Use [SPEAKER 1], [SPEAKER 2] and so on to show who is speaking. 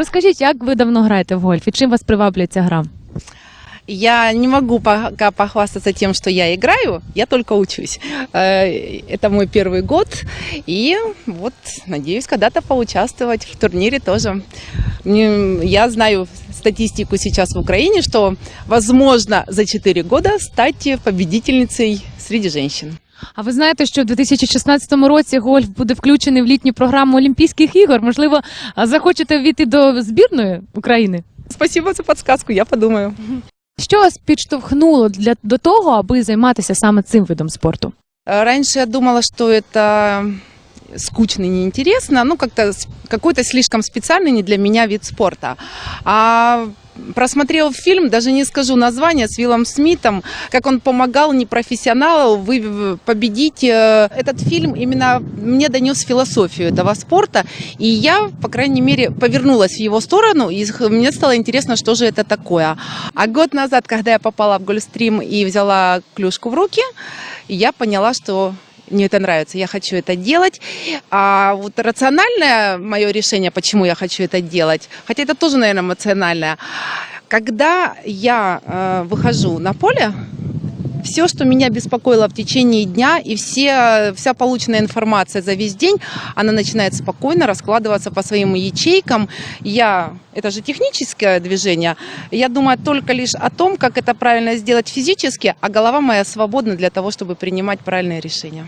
[SPEAKER 1] Розкажіть, як ви давно граєте в гольф і чим вас приваблює ця гра?
[SPEAKER 2] Я не могу пока похвастаться тем, что я играю, я только учусь. Э, Это мой первый год, и вот надеюсь когда-то поучаствовать в турнире тоже. Мне- Я знаю статистику сейчас в Украине, что возможно за 4 года стать победительницей среди женщин.
[SPEAKER 1] А ви знаєте, що в 2016 році гольф буде включений в літню програму Олімпійських ігор? Можливо, захочете війти до збірної України?
[SPEAKER 2] Спасибо за подсказку, я подумаю.
[SPEAKER 1] Що вас підштовхнуло для до того, аби займатися саме цим видом спорту?
[SPEAKER 2] Раніше Раньше я думала, что это скучно неинтересно, ну как-то какой-то слишком специальный не для меня вид спорта. А просмотрел фильм, даже не скажу название, с Виллом Смитом, как он помогал непрофессионалу вы- победить. Э, Этот фильм именно мне донес философию этого спорта, и я, по крайней мере, повернулась в его сторону, и мне стало интересно, что же это такое. А год назад, когда я попала в Гольфстрим и взяла клюшку в руки, я поняла, что мне это нравится, я хочу это делать. А вот рациональное мое решение, почему я хочу это делать, хотя это тоже, наверное, эмоциональное, когда я э, выхожу на поле, все, что меня беспокоило в течение дня, и все, вся полученная информация за весь день, она начинает спокойно раскладываться по своим ячейкам. Я, это же техническое движение, я думаю только лишь о том, как это правильно сделать физически, а голова моя свободна для того, чтобы принимать правильные решения.